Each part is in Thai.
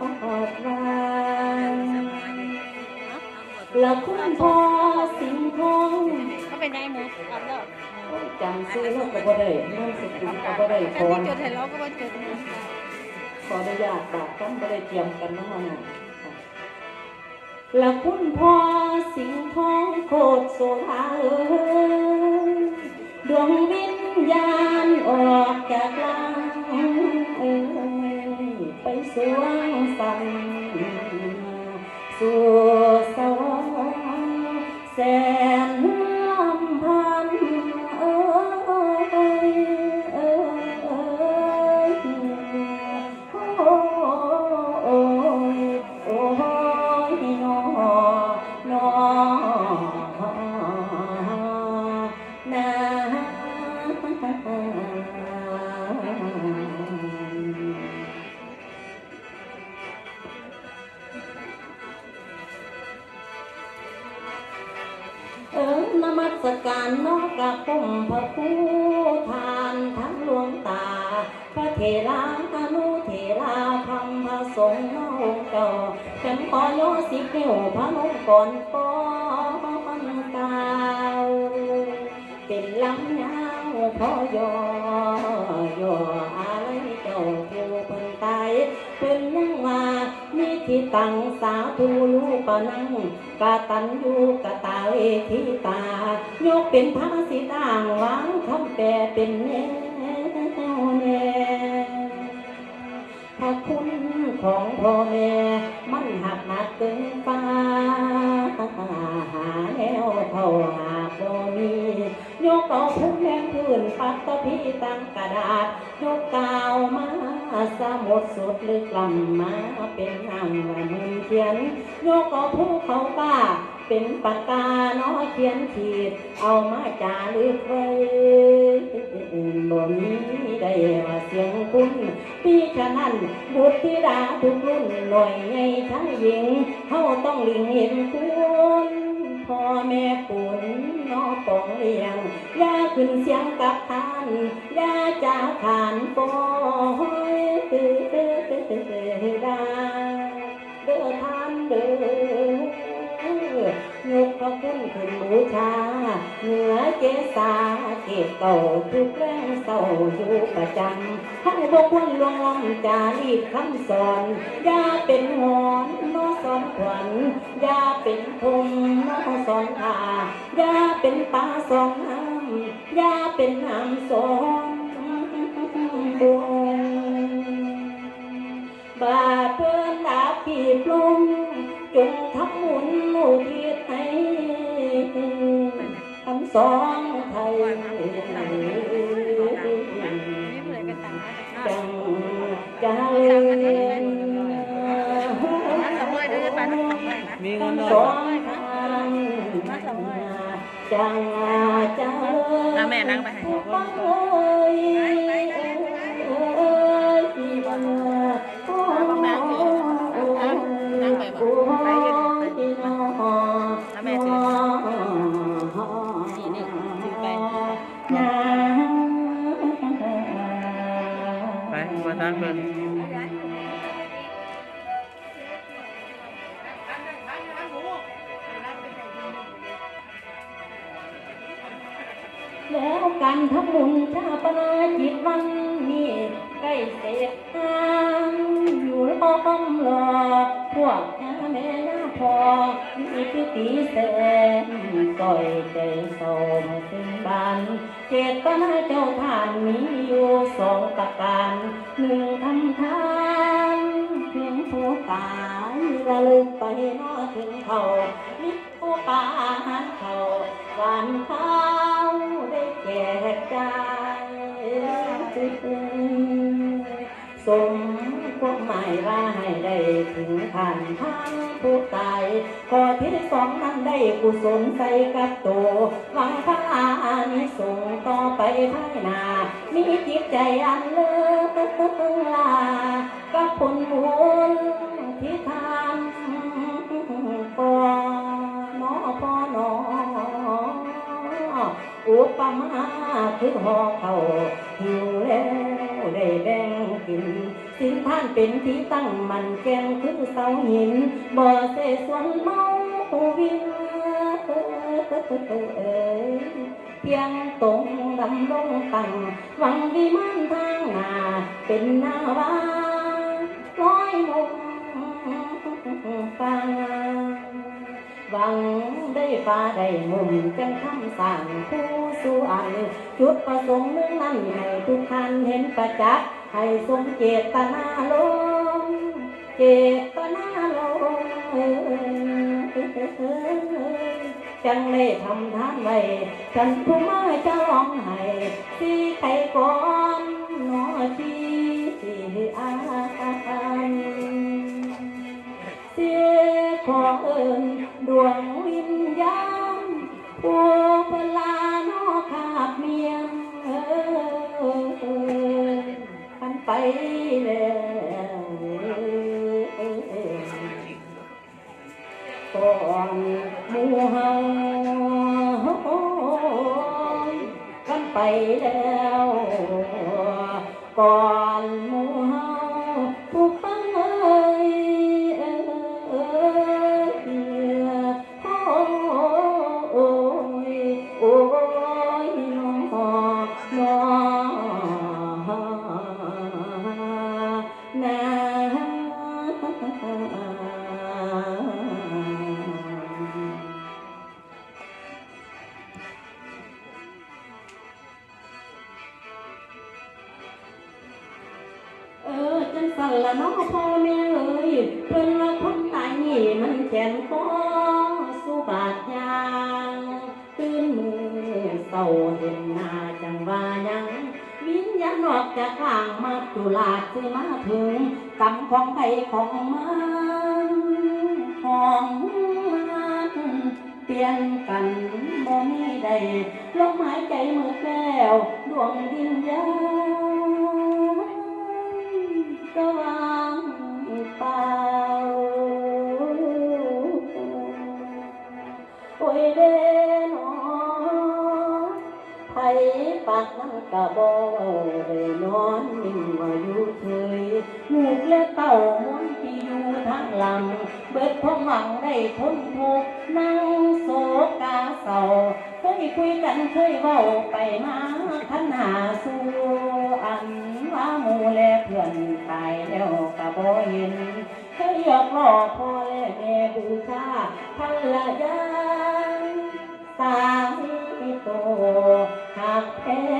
ดวานและคุณพ่อสิงห์ทองเขาเป็นนายหมูอับแล้วจำซื้อรถก็บ่ได้นามสกุลก็บ่ได้แต่ก่อนจดเห็นเราก็ว่จดนี้ขออนุญาตบาดต้องบ่ได้เตรียมกันน้องนะและคุณพ่อสิงห์ทองโคตรโสภาเอ้ยดวงวิญญาณออกจากร่าง ยไป สงน้องเก่าฉันขอโยสิบนิ้วพระนงก่อนป้อนกาวเป็นลำยาวพอยอยออะไรเจ้าผู้เพิ่นตายเพิ่นยังว่ามีที่ตั้งสาธุลูกปะนังกาตันยูกะตาเวทิตายกเป็นพระสิต่างวางคำแปลเป็นแน พระคุณของพ่อแม่มันหักหนักเกินฟ้าหาแนวเท่าหากบ่มียกเอาผู้แม่พื้นปัตตพีตั้งกระดาษยกกาวมาสมุดสุดลึกลำมาเป็นนางว่ามือเขียนยกเอาผู้เขาป้า เป็นปากกานาะเขียนขีด เอามาจารึกไว้บ่มีได้ว่าเสียงคุณพี่ฉะนั้นบุตรธิดาทุกรุ่นหน่อยใหญ่ทั้งหญิงเฮาต้องลิงเห็นคุณพ่อแม่ปุ่นน้อปองเลี้ยงย่าขึ้นเสียงกับทานย่าจ้าขานปอย ผู้ชา เหนือเกษาเกตเก่าทุกแรงเศร้าอยู่ประจำห้องบกวรลวงล้ำจารีตคำสอนอย่าเป็นหอนนอสอนขวัญอย่าเป็นพงนอสอนอาอย่าเป็นปลาสองน้ำอย่าเป็นน้ำสอนบงบา สองไทยนี่เพื่อนกันต่างมาจากจังใจมาสองร้อยด้วยไปทั้งสองร้อยนะมีเงินสน้องยทาจังใจแล้วแม่นั่งไปให้ แล้วกันทำบุญชาปนาจิตวันนี้ใกล้เสร็จทางอยู่ล้อมรอพวกน้า แม่น้าพอมีพิธีแสนก่อยใจโสมถึงบานเจตนาเจ้าท่านมีอยู่สองประการหนึ่งทำทานเพียงผู้ตายระลึกไปนอถึงเขามิตรผู้ปาหาเขาหวานเข้าได้แจกจ่ายสมความหมายว่าให้ได้ถึงขันทาง ผู้ตาย ขอที่สองนั้นได้กุศลใส่กับตัวหวังพระอานิสงต่อไปภายหน้ามีจิตใจอันเลิศลากับผลบุญที่ทำก่อนอพอนออุปมาคือหอเขาหิวแล้วได้แบ่งกิน สินท่านเป็นที่ตั้งมันแกงคือเสาหิน บ่อเสสวนเมาวินเอ้ยเพียงตรงดำลงตั้งหวังวิมานทางหนาเป็นน้าวาร้อยมุมฟังหวังได้ฟ้าได้มุมจังคำสั่งผู้สู่อัน จุดประสงค์มุ่งนั้นให้ทุกท่านเห็นประจักษ์ ให้ทรงเจตนาลงเจตนาลงจังได้ทำทานไว้ฉันผู้มาจะร้องให้สีไข่ก่อนหนอชีอานเสียขอเอิญดวง ไปแล้วก่อนมู่เฮากันไปแล้วก่อนมู เศร้าเห็นหน้าจังว่ายังวิญญาณออกจากข้างมาตุลาสิมาถึงกรรมของใครของมันของมันเปลี่ยนกันบ่มีใดลมหายใจมือแล้วดวงวิญญาณก็วาากนั้นกะบ่ได้นอนนิ่งว่าอยู่เฉยลูกและเต้าม้วนที่อยู่ทางหลัง เบิดพงหวังได้ทนทุกนั่งโศกาเศร้าเคยคุยกันเคยเว้าไปมาคันหาสู่อันว่าหมู่และเพื่อนตายแล้วกะบ่เห็นเคยหยอกล้อพ่อและแม่บูชาภรรยาสามีโต หักแท้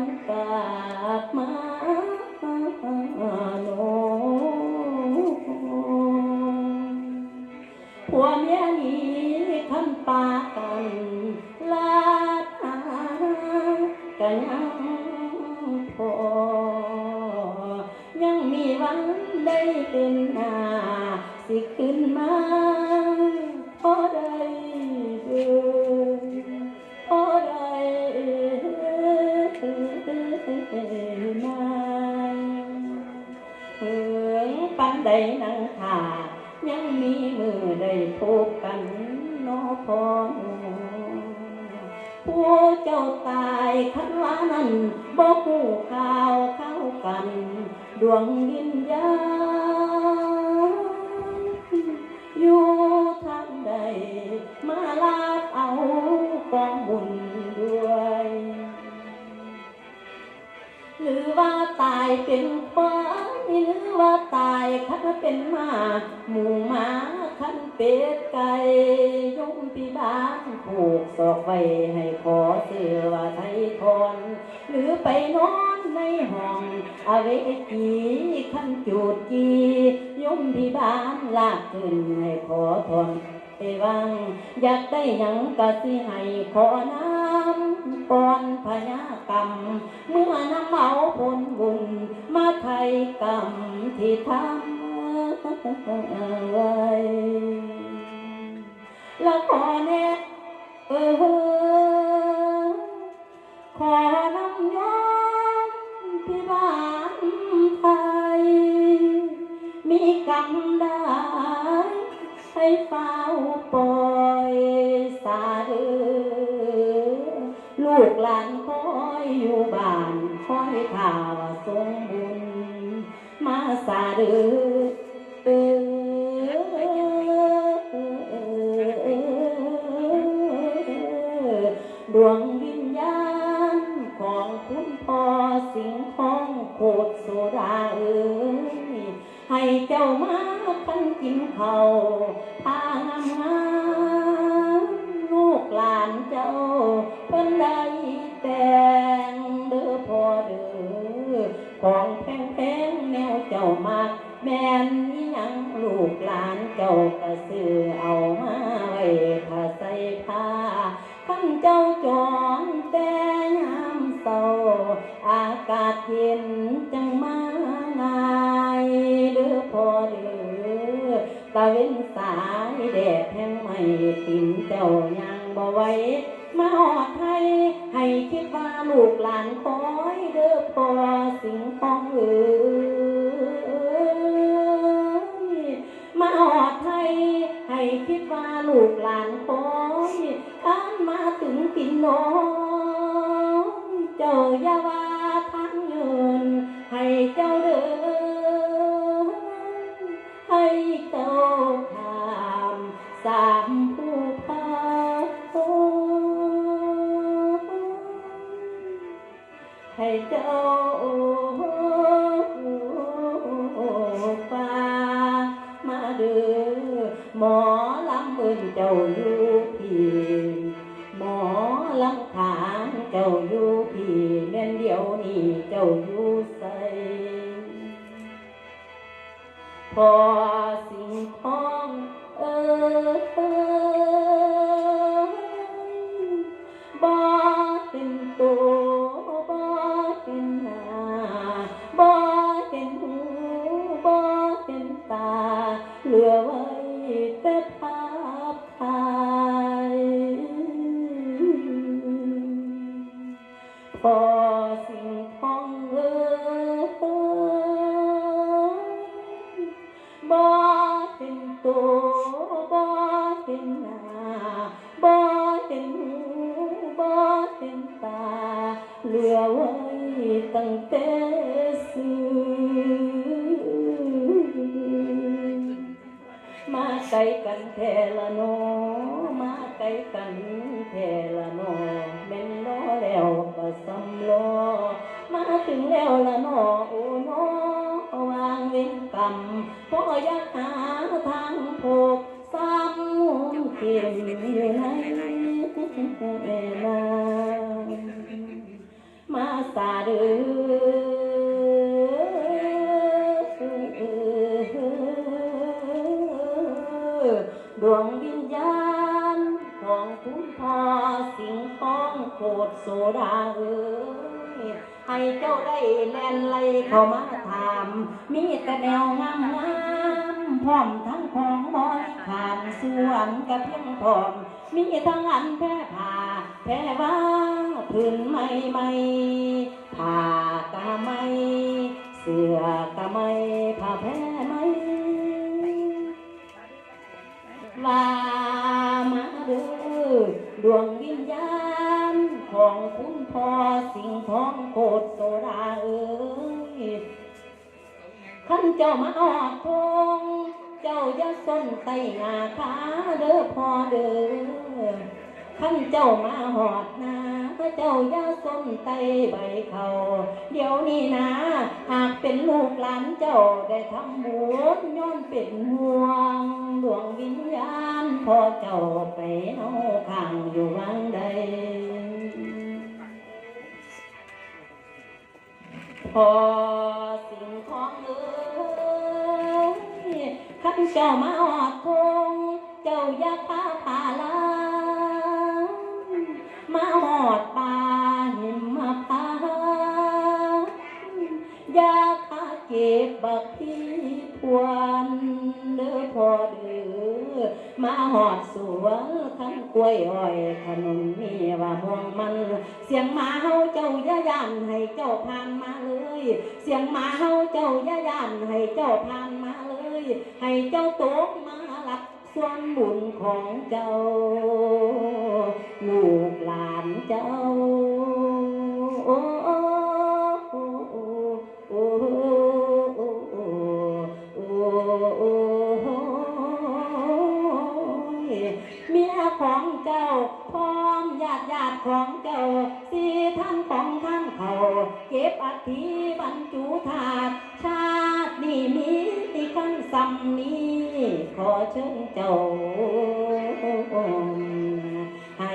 ากระบอกขันหวนกลับมาโนผัวเมียนี้คันปากันลาดหากันยังพอยังมีวันได้เป็นหน้าสิขึ้นมาพอได้ดิ นใดนังขายังมีมือได้พบกันเนอพอหนูผู้เจ้าตายคันว่านั้นบอกหูข่าวเข้ากัน ดวงวิญญาณอยู่ทางใด มาลาเอากองบุญด้วยหรือว่าตายเป็นควา ยหรือว่าตายคันเป็นหมาหมูหมาคันเป็ดไก่ยมปีบ้านผูกศอกไว้ให้ขอเสือว่าไทยทนหรือไปนอนในห้องอเวจีคันจูดจียมที่บ้านลากขึ้นให้ขอทน ไปวัง อยากได้หยังกะสิให้ขอน้ำก่อนพญากรรม เมื่อนำเอาผลบุญ มาไทยกรรมที่ทำไว้แล้วขอแน่เออขอนำยอมพิบาลไทย มีกรรมได้ ให้เฝ้าปล่อยสาเออลูกหลานคอยอยู่บ้านคอยข่าวทรงบุญมาสาเออ ให้คิดว่าลูกหลานคอยข้านมาถึงกินนอนเจ้าอย่าว่า นเดียวนี้เจ้าอยู่ใสพอสิ่งทองเอ บ่เห็นหน้าบ่เห็นหูบ่เห็นตาเหลือไว้ตั้งแต่ซื้อมาไกลกันแท่ละน้อ สาดดวงวิญญาณของคุณพ่อสิงท้องโคตรโซดาเอ้ยให้เจ้าได้แลนไหลเข้ามาถาม มีแต่แนวงามงามพร้อมทั้งของบริขานส่วนกระเพียงพร้อมมีทั้งอันแพ้ผ่าแพ้ว่าพื้นใหม่ใหม่ ผ่ากะไม่เสือกะไม่ผ้าแพร่ไม่ว่ามาด้อดวงวิญญาณของคุณพ่อสิงห์ทองโคตรโซดาเอ้ยขันเจ้ามาออดทงเจ้าอย่าส้นไตหนาขาเด้อพ่อเด้อขันเจ้ามาหอดนา เจ้าย่าส้นไตใบเขาเดี๋ยวนี้นะ หากเป็นลูกหลานเจ้าได้ทำบุญย้อนเป็นห่วงดวงวิญญาณพ่อเจ้าไปเอาข้างอยู่วังใดพอสิ่งของเอ้ยขันเจ้ามาออดคงเจ้าอยาพาพาลา กล้วยอ้อยขนมมีว่าม่วงมัน เสียงหมาเฮาเจ้าย่าย่านให้เจ้าผ่านมาเลย เสียงหมาเฮาเจ้าย่าย่านให้เจ้าผ่านมาเลย ให้เจ้าตกมาหลับส่วนบุญของเจ้า ลูกหลานเจ้า ติญาติของเจ้าสี่ท่านของท่านเขา เก็บอัฐิบรรจุถาดชาตินี้มีที่ขั้นสำนี้ขอเชิญเจ้า ให้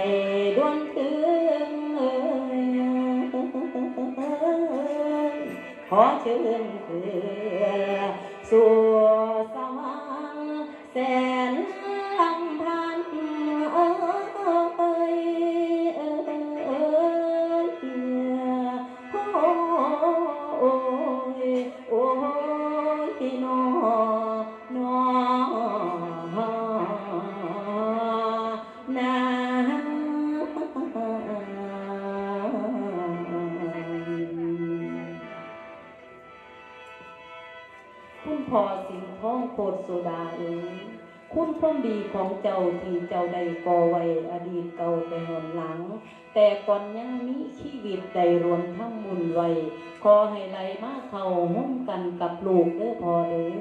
ดวงถึงขอเชิญเพื่อสู่สวรรค์แสน คุณความดีของเจ้าที่เจ้าได้ก่อไว้อดีตเก่าแต่หนหลัง แต่ก่อนยังมีชีวิตได้รวมทั้งมุนไว้ขอให้ไหลมาเข้าห้องกันกับลูกเด้อพอเด้อ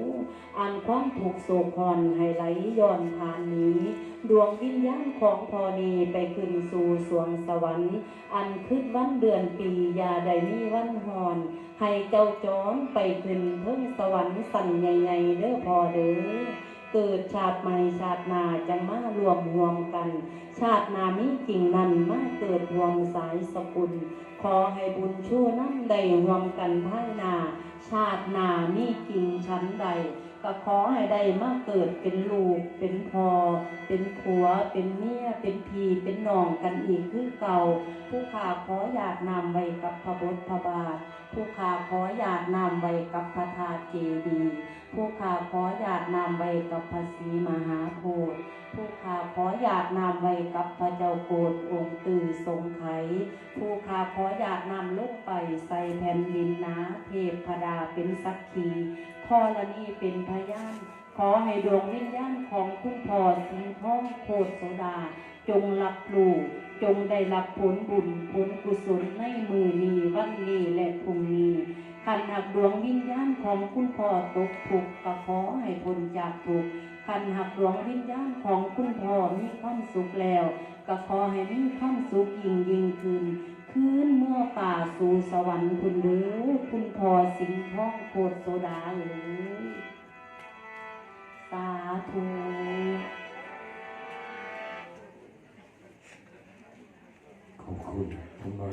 อันความถูกโศกพรให้ไหลย้อนผ่านนี้ ดวงวิญญาณของพอนีไปขึ้นสู่สวงสวรรค์ อันคืดวันเดือนปีอยาใดมีวันหอน ให้เจ้าจ้อนไปขึ้นเพิ่งสวรรค์สั่นใหญ่ๆเด้อพอเด้อ เกิดชาติใหม่ชาตินาจังมารวมรวมกัน ชาตินามีจริงนั้นมาเกิดรวมสายสกุล ขอให้บุญชั่วนั้นได้รวมกันภายนา ชาตินามีจริงชั้นใดก็ขอให้ได้มาเกิดเป็นลูก เป็นพอ เป็นผัว เป็นเมีย เป็นพีเป็นน้องกันอีกคือเก่า ผู้ขาขออยากนำไว้กับพระบทพระบาท ผู้ขาขออยากนำไว้กับพระธาตุเจดีย์ผู้ขาขออยากนำไว้กับพระศรีมหาโพธิ์ผู้ขาขออยากนำไว้กับพระเจ้าโกดองค์ตื่นทรงไขผู้ขาขออยากนำลูกไปใส่แผ่นดินนาเทพพดาเป็นสักขีธรณีเป็นพยาน ขอให้ดวงวิญญาณของคุณพ่อสิงห์ทองโคตรโสดา จงรับรู้จงได้รับผลบุญผลกุศลในมือนี้วันนี้และพรุ่งนี้ขันหักดวงวิญญาณของคุณพ่อตกทุกข์ก็ขอให้พ้นจากทุกข์ขันหักดวงวิญญาณของคุณพ่อมีความสุขแล้ว ก็ขอให้มีความสุขยิ่งยิ่งขึ้นคืนเมื่อป่าสู่สวรรค์คุณเด้อคุณพ่อสิงห์ทองโคตรโสดาเอ๋ยาธุขอบคุณคุณบอย